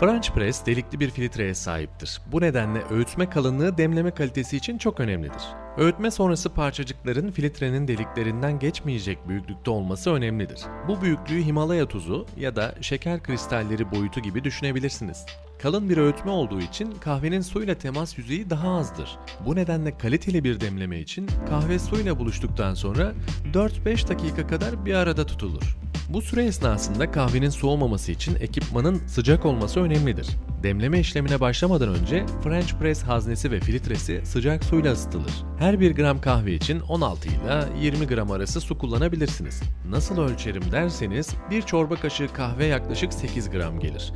French press delikli bir filtreye sahiptir. Bu nedenle öğütme kalınlığı demleme kalitesi için çok önemlidir. Öğütme sonrası parçacıkların filtrenin deliklerinden geçmeyecek büyüklükte olması önemlidir. Bu büyüklüğü Himalaya tuzu ya da şeker kristalleri boyutu gibi düşünebilirsiniz. Kalın bir öğütme olduğu için kahvenin suyla temas yüzeyi daha azdır. Bu nedenle kaliteli bir demleme için kahve suyla buluştuktan sonra 4-5 dakika kadar bir arada tutulur. Bu süre esnasında kahvenin soğumaması için ekipmanın sıcak olması önemlidir. Demleme işlemine başlamadan önce French press haznesi ve filtresi sıcak suyla ısıtılır. Her 1 gram kahve için 16 ile 20 gram arası su kullanabilirsiniz. Nasıl ölçerim derseniz bir çorba kaşığı kahve yaklaşık 8 gram gelir.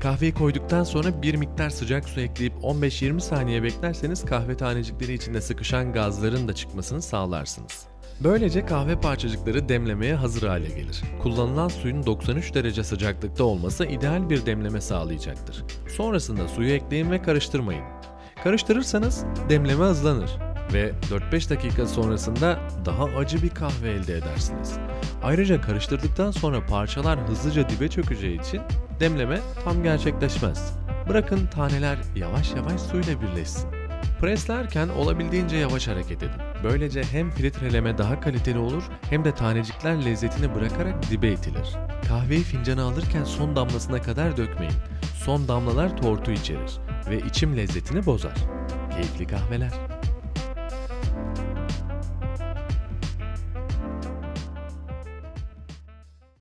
Kahveyi koyduktan sonra bir miktar sıcak su ekleyip 15-20 saniye beklerseniz kahve tanecikleri içinde sıkışan gazların da çıkmasını sağlarsınız. Böylece kahve parçacıkları demlemeye hazır hale gelir. Kullanılan suyun 93 derece sıcaklıkta olması ideal bir demleme sağlayacaktır. Sonrasında suyu ekleyin ve karıştırmayın. Karıştırırsanız demleme hızlanır ve 4-5 dakika sonrasında daha acı bir kahve elde edersiniz. Ayrıca karıştırdıktan sonra parçalar hızlıca dibe çökeceği için demleme tam gerçekleşmez. Bırakın taneler yavaş yavaş suyla birleşsin. Preslerken olabildiğince yavaş hareket edin. Böylece hem filtreleme daha kaliteli olur hem de tanecikler lezzetini bırakarak dibe itilir. Kahveyi fincana alırken son damlasına kadar dökmeyin. Son damlalar tortu içerir ve içim lezzetini bozar. Keyifli kahveler.